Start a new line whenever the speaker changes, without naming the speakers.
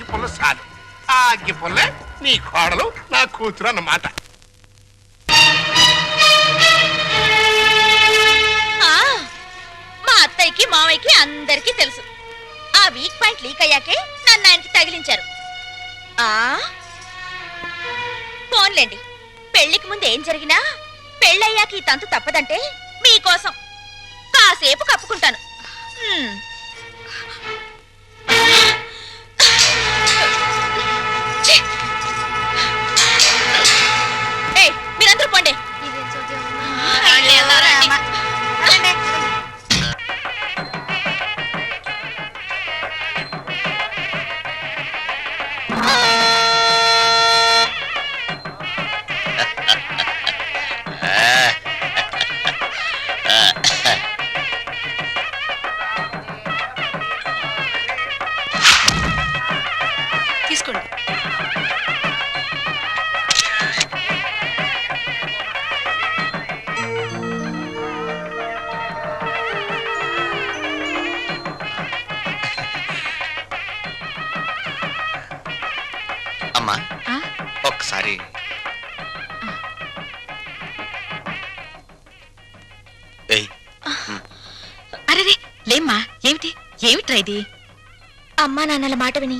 అగ్గి పుల్ల ఆ నీ కోడలు నా కూతురు అన్నమాట.
ఆ, మా అత్తయ్యకి మావయ్యకి అందరికీ తెలుసు. ఆ వీక్ పాయింట్ లీక్ అయ్యాకే నన్ను ఆయనకి తగిలించారు. ఆ పోన్లేండి. పెళ్ళికి ముందు ఏం జరిగినా పెళ్ళయ్యాక ఈ తంతు తప్పదంటే
తీసుకోండి
అమ్మా
ఆ?
ఒక్కసారి ఏయ్
అరే లేమ్మా ఏమిటి ఏమిట్రా ఇది
అమ్మా నాన్నల మాట విని